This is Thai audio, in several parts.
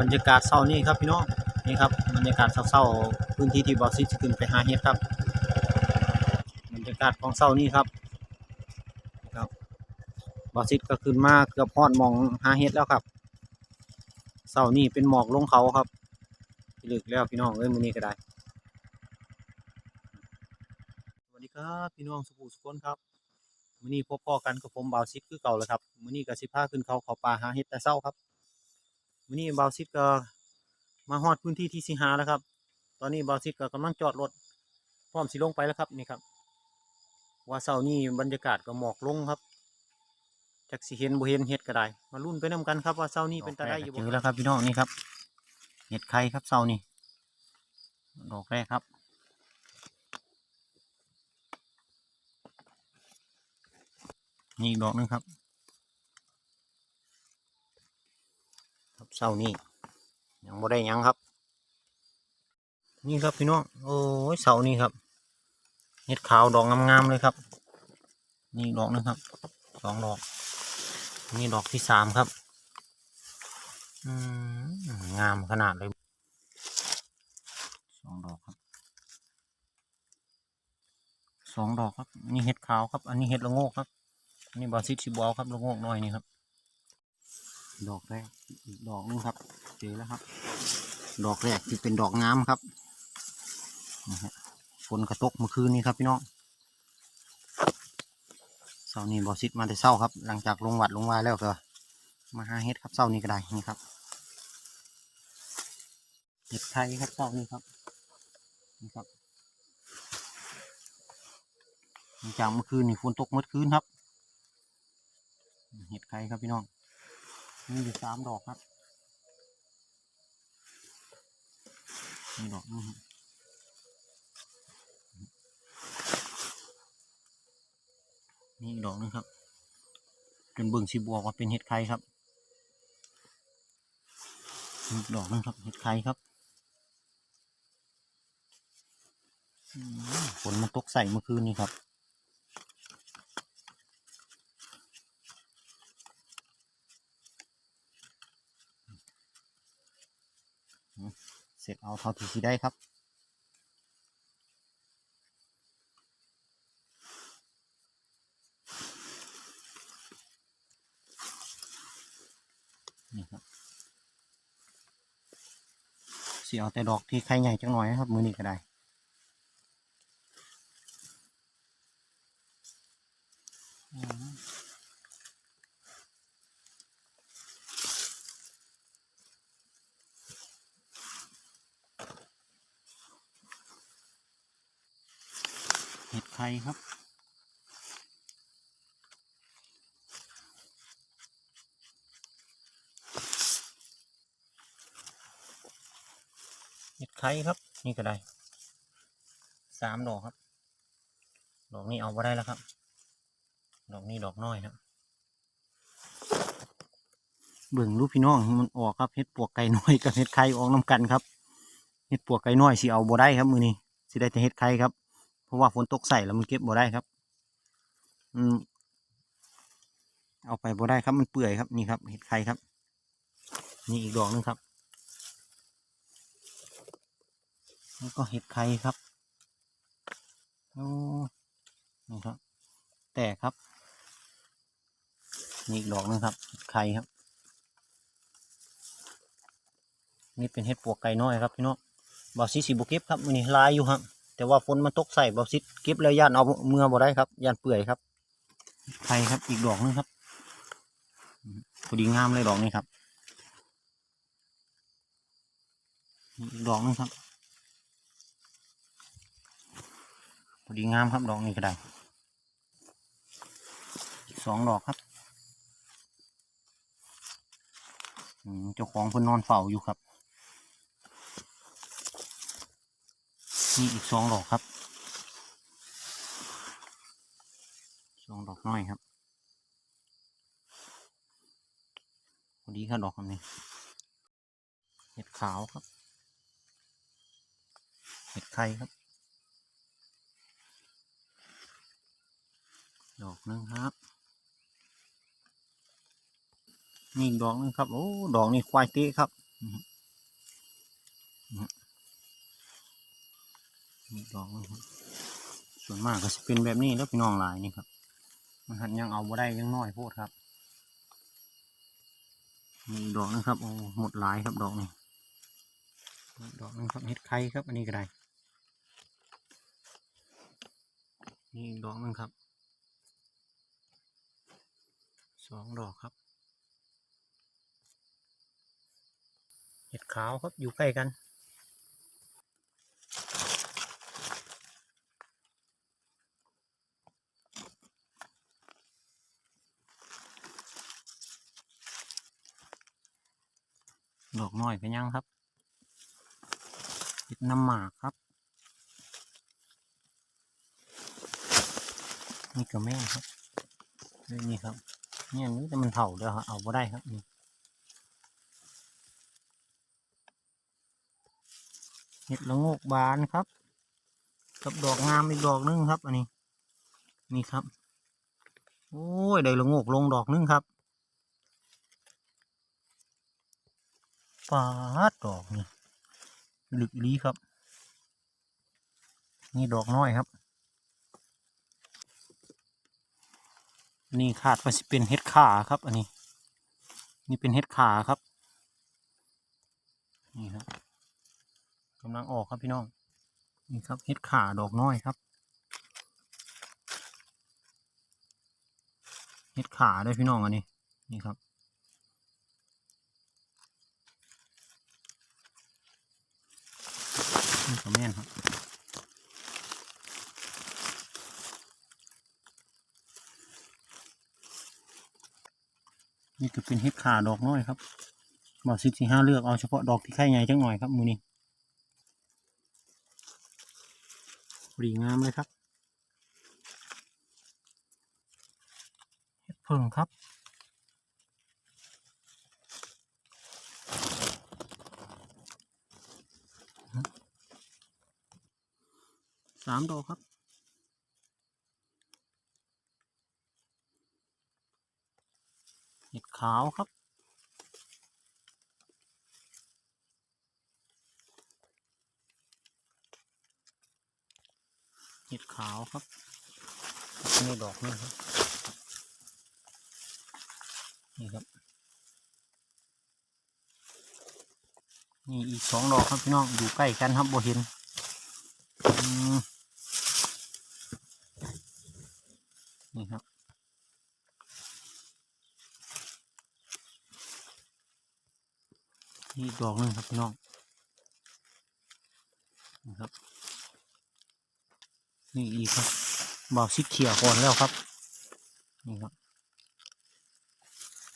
บรรยากาศเศร้านี่ครับพี่น้องนี่ครับบรรยากาศเศร้าๆพื้นที่ที่บอสซิจะขึ้นไปหาเห็ดครับ บรรยากาศของเศร้านี่ครับครับบอสซิก็ขึ้นมาเกือบพอดมองหาเห็ดแล้วครับเศร้านี่เป็นหมอกลงเขาครับลึกแล้วพี่น้องเอ้ยมือนี้ก็ได้สวัสดีครับพี่น้องสุขุสุขคนครับมื้อนี้พบพ่อกันกับผมบาวซิดคือเก่าเลยครับมื้อนี้ก็สิพาขึ้นเขาเขาป่าหาเห็ดแต่เช้าครับ วันนี้บาวซิดก็มาฮอดพื้นที่ที่สิหาแล้วครับ ตอนนี้บาวซิดก็กำลังจอดรถพร้อมสิลงไปแล้วครับนี่ครับ ว่าเสาร์นี้บรรยากาศก็หมอกลงครับจักสิเห็นบ่เห็นเห็ดก็ได้ มาลุ้นไปนํกันครับว่าเสาร์นี้เป็นตาได้อยู่บ่เจอแล้วครับพี่น้องนี่ครับเห็ดไข่ครับเสาร์นี้ดอกแรกครับนี่อีกดอกหนึงครับ ครับเสานี่ยังบ่ได้ยังครับ นี่ครับพี่น้องโอ้ยเสานี่ครับเห็ดขาวดอกงามๆเลยครับ นี่ดอกนึงครับสองดอก นี่ดอกที่สามครับอืมงามขนาดเลยสองดอกครับสองดอกครับนี่เห็ดขาวครับ อันนี้เห็ดละโงกครับอันนี้บาซิชิบอลครับละโงกน้อยนี่ครับ ดอกแรกอีกดอกนึงครับ เจอแล้วครับ ดอกแรกที่เป็นดอกงามครับนะฮะฝนกระตกเมื่อคืนนี้ครับพี่น้องเสาร์นี้บอซิดมาแต่เศร้าครับ หลังจากลงวัดลงวายแล้วก็มาหาเห็ดครับเศร้านี้ก็ได้นี่ครับเห็ดไทยครับเศร้านี้ครับนี่ครับหลังจากเมื่อคืนนี่ฝนตกเมื่อคืนครับ เห็ดไข่ครับพี่น้อง มีอยู่สามดอกครับนี่ดอกนึงครับนี่อีกดอกนึงครับ จนเบิ่งสิบวกว่าเป็นเห็ดไข่ครับนี่ดอกนึงครับเห็ดไข่ครับอืมฝนมันตกใส่เมื่อคืนนี้ครับ เสร็จเอาเท่าที่สิได้ครับนี่ครับเสียเอาแต่ดอกที่ไข่ใหญ่จังหน่อยนะครับ มือนี้ก็ได้ ห็ดไข่ครับ เห็ดไข่ครับ นี่ก็ได้สามดอกครับ ดอกนี้เอาไ่ได้แล้วครับ ดอกนี้ดอกน้อยครับเบิ่งรูปพี่น้องมันออกครับเห็ดปวกไก่น้อยกับเห็ดไข่ออกน้ำกันครับเห็ดปวกไก่น้อยสิเอาบ่ได้ครับมือนี้สิได้แต่เห็ดไข่ครับ เพราะว่าฝนตกใส่แล้วมันเก็บบ่ได้ครับอืมเอาไปบ่ได้ครับมันเปื่อยครับนี่ครับเห็ดไข่ครับ นี่อีกดอกหนึงครับ แล้วก็เห็ดไข่ครับโอ้นี่ครับ แต่ครับนี่อีกดอกหนึงครับเห็ดไข่ครับ นี่เป็นเห็ดปวกไก่น้อยครับพี่น้องบอซิสีบุเก็บครับมันนี่ลายอยู่ครับ แต่ว่าฝนมันตกใส่บอซิเก็บแล้วย่านเอาเมื่อบ่ได้ครับย่านเปื่อยครับไข่ครับอีกดอกหนึงครับพอดีงามเลยดอกนี้ครับอีกดอกนึงครับพอดีงามครับดอกนี้ก็ได้สองดอกครับเจ้าของเพิ่นนอนเฝ้าอยู่ครับ นี่อีกสองดอกครับสองดอกน้อยครับพอดีค่ะดอกนี้เห็ดขาวครับ เห็ดไข่ครับ ดอกนึงครับนี่อีกดอกนึงครับ โอ้ ดอกนี่ควายตะครับ ดอกนะครับส่วนมากก็จะเป็นแบบนี้แล้วพี่น้องหลายนี่ครับ มันหันยังเอาบ่ได้ยังน้อยโพดครับนี่อีกดอกนึงครับโอ้หมดหลายครับดอกนี่ดอกนึงครับเฮ็ดไข่ครับ อันนี้ก็ได้นี่ดอกนึงครับสองดอกครับเห็ดขาวครับอยู่ใกล้กัน ดอกน้อยเป็นยังครับเห็ดน้ำหมากครับ นี่ก็แม่ครับเฮ้ยนี่ครับเนี่ยนี่แต่มันเถ่าเดี๋ยวเอาบ่ได้ครับนี่เห็ดละงกบานครับ กับดอกงามอีกดอกนึงครับ อันนี้ นี่ครับ โอ้ย ได้ละงกลงดอกนึงครับ ปาดดอกนี่ลึกอีหลีครับ นี่ดอกน้อยครับ นี่คาดว่าจะเป็นเห็ดขาครับ อันนี้ นี่เป็นเห็ดขาครับ นี่ครับกำลังออกครับพี่น้อง นี่ครับเห็ดขาดอกน้อยครับเห็ดขาด้วยพี่น้องอันนี้ นี่ครับ นี่ก็แม่นครับนี่ก็เป็นเห็ดขาดอกน้อยครับบอกสิบสี่ห้าเลือกเอาเฉพาะดอกที่ไข่ใหญ่จังหน่อยครับมือนี้ปรีงามเลยครับเห็ดเพิ่งครับามดอกครับ เห็ดขาวครับ เห็ดขาวครับนี่ดอกนี่ครับ นี่ครับ นี่อีกสองดอกครับพี่น้อง อยู่ใกล้กันครับบ่เห็นอืมนี่ครับ นี่อีก ดอกหนึงครับพี่น้องนะครับ นี่อีกครับบาวซิดเขียวก่อนแล้วครับ นี่ครับ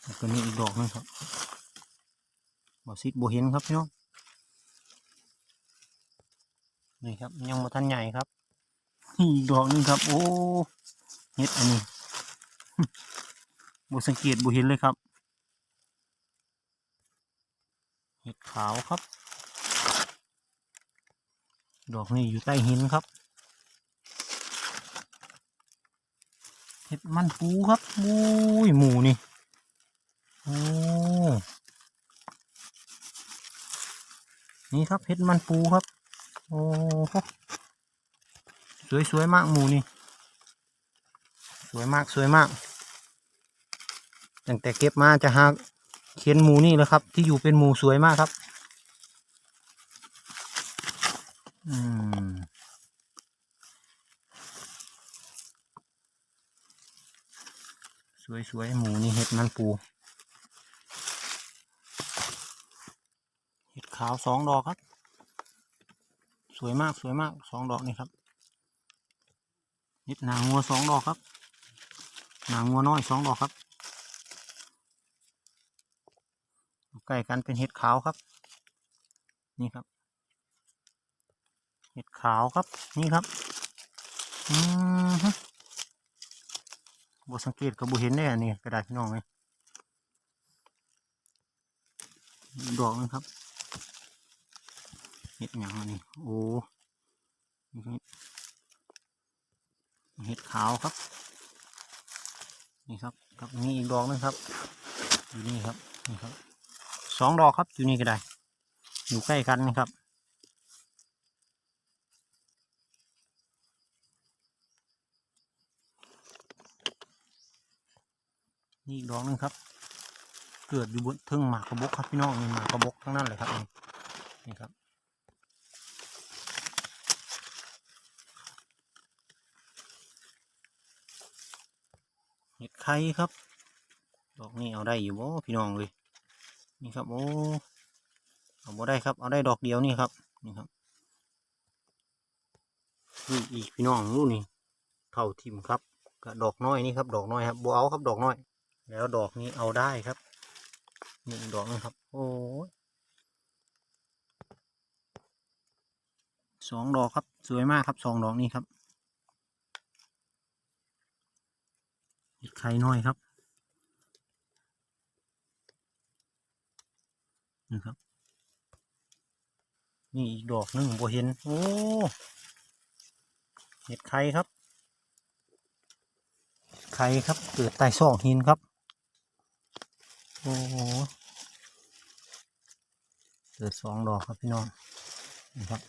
แล้วก็นี่อีกดอกหนึงครับบาวซิดบัเห็นครับพี่น้องนี่ครับยังมาทันใหญ่ครับนี่อีกดอกนึงครับ โอ้เฮ็ดอันนี้บ่สังเกตบ่เห็นเลยครับ เห็ดขาวครับ ดอกนี้อยู่ใต้หินครับ เห็ดมันปูครับโอ้ยหมูนี่ โอ้ นี่ครับเห็ดมันปูครับ โอ้โหสวยๆมากหมูนี่ สวยมากสวยมากตั้งแต่เก็บมาจะหา เขียนหมูนี่แหละครับ ที่อยู่เป็นหมูสวยมากครับ อืมสวยๆหมูนี่เห็ดมันปูเห็ดขาวสองดอกครับ สวยมากสวยมากสองดอกนี่ครับเห็ดนางงัวสองดอกครับนางงัวน้อยสองดอกครับ ใกล้กันเป็นเห็ดขาวครับ นี่ครับ เห็ดขาวครับ นี่ครับ อืมฮึบสังเกตกับบุเห็นได้อนนี้กระดาษพี่น้องเลยดอกนะครับเห็ดหยังนี้โอ้เห็ดขาวครับ นี่ครับครับนี่อีกดอกนึงครับอยู่นี่ครับนี่ครับ สองดอกครับอยู่นี่ก็ได้ อยู่ใกล้กันนะครับ นี่ดอกนึงครับ เกิดอยู่บนทึ่งหมากกระบกครับพี่น้องมีหมากกระบกทั้งนั้นเลยครับนี่นี่ครับเห็ดไข่ครับ ดอกนี้เอาได้อยู่บ่พี่น้องเลย นี่ครับโอ้เอาบ่ได้ครับ เอาได้ดอกเดียวนี่ครับ นี่ครับนี่อีกพี่น้องรู้นี่เท่าทิมครับกับดอกน้อยนี่ครับ ดอกน้อยครับบัวเอาครับดอกน้อย แล้วดอกนี้เอาได้ครับนี่อีกดอกนึงครับ โอ้ยสองดอกครับ สวยมากครับสองดอกนี้ครับเห็ดไข่น้อยครับ นี่ครับ นี่อีกดอกหนึงบ่เห็น โอ้เห็ดไข่ครับ ไข่ครับ เกิดใต้ซอกหินครับ โอ้โหเกิดสองดอกครับพี่น้องนี่ครับ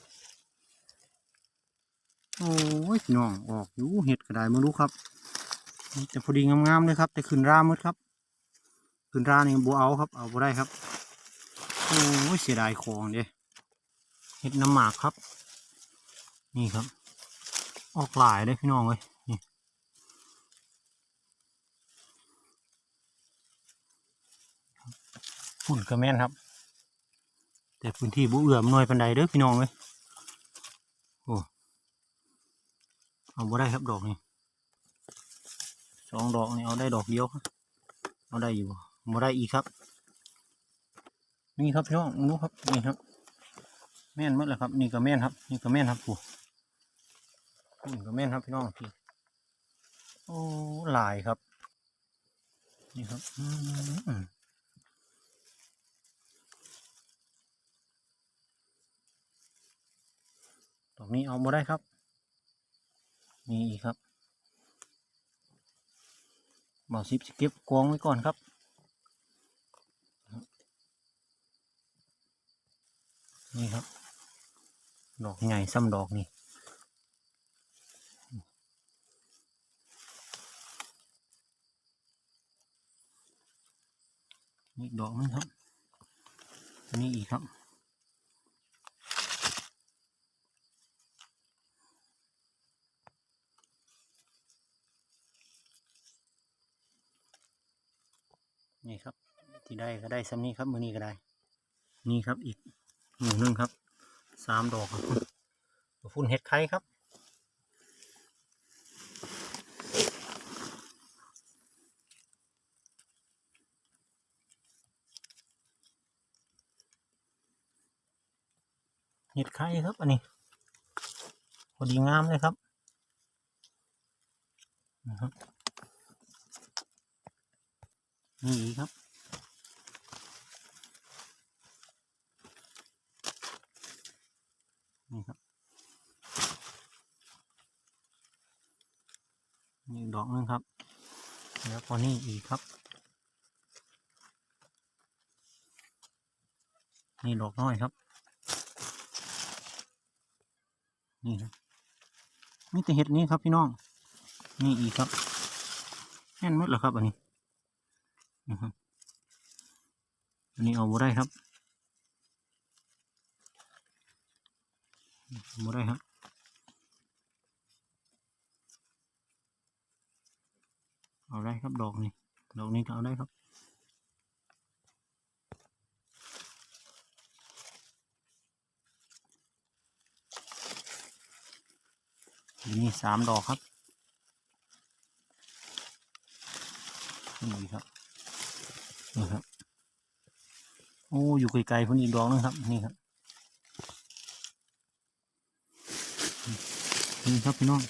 โอ้ยพี่น้องออกอยู่เห็ดกระไดมารู้ครับแต่พอดีงามๆเลยครับ แต่ขึ้นรามืดครับ ขึ้นรานี่บัวเอาครับ เอาบัได้ครับ โอ้เสียดายของเด้เห็ดน้ำหมากครับ นี่ครับ ออกหลายเลยพี่น้องเลยนี่ฝุ่นกระแม่นครับ แต่พื้นที่บุเอือมหน่อยปันใดเด้อพี่น้องเลยโอ้เอาบ่ได้ครับดอกนี่สองดอกนี่เอาได้ดอกเดียวครับเอาได้อยู่บ่บ่ได้อีกครับ นี่ครับพี่น้องรู้ครับนี่ครับ แม่นมดเลยครับ นี่ก็แม่นครับ นี่ก็แม่นครับผู้นี่ก็แม่นครับพี่น้องพี่โอ้หลายครับ นี่ครับอืมดอกนี้เอามาได้ครับนี่อีกครับบ่าวซิปจะเก็บกองไว้ก่อนครับ นี่ครับ ดอกใหญ่ซ้ำดอกนี่นี่ดอกนึงครับนนี้อีกครับนี่ครับ ที่ได้ก็ได้ซ้ำนี้ครับมือนี้ก็ได้ นี่ครับอีก หนึ่หนึ่งครับสามดอกครับฝุ่นเห็ดไข่ครับเห็ดไข่ครับอันนี้พอดีงามเลยครับนะครับ นี่ครับ นี่ดอกนึงครับ แล้วพอนี่อีกครับ นี่ดอกน้อยครับ นี่ครับมีแต่เห็ดนี้ครับพี่น้อง นี่อีกครับแน่นมดแล้วครับอันนี้นะครับอันนี้เอาบ่ได้ครับบ่ได้ครับ เอาได้ครับดอกนี้ดอกนี้ก็เอาได้ครับนี่สามดอกครับนี่ครับนี่ครับ โอ้ อยู่ไกลๆพุ่นอีกดอกนึงครับ นี่ครับนี่ครับพี่น้อง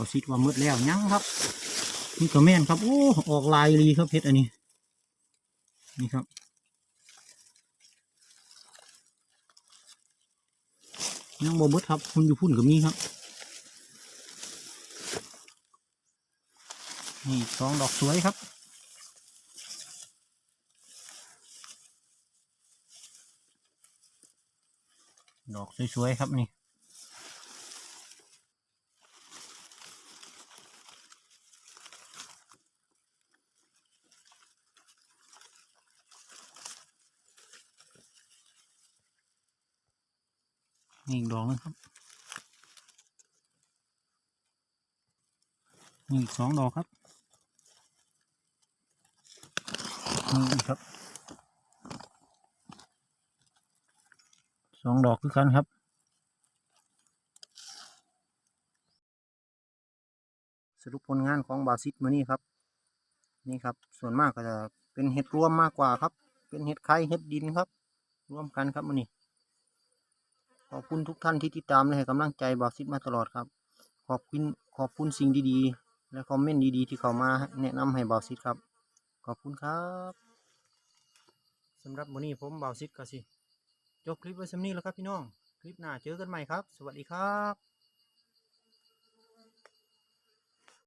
เราคิดว่ามืดแล้วยังครับ นี่ก็แม่นครับ โอ้ออกลายลีครับเพชรอันนี้ นี่ครับ ยังบ่เบิดครับคุณอยู่พุ่นกับมีครับ นี่สองดอกสวยครับดอกสวยๆครับนี่ นี่อีกดอกนึงครับนี่อีกสองดอกครับนี่อีกครับสองดอกคือกันครับสรุปผลงานของบาซิตมานี่ครับ นี่ครับ ส่วนมากก็จะเป็นเห็ดรวมมากกว่าครับ เป็นเห็ดไข่เห็ดดินครับ รวมกันครับมานี่ ขอบคุณทุกท่านที่ติดตามและให้กำลังใจบาซิดมาตลอดครับ ขอบคุณขอบคุณสิ่งดีๆ และคอมเมนต์ดีๆ ที่เขามาแนะนำให้บาซิดครับ ขอบคุณครับสำหรับวันนี้ผมบาซิดก็สิจบคลิปไว้สำนี้แล้วครับพี่น้อง คลิปหน้าเจอกันใหม่ครับ สวัสดีครับ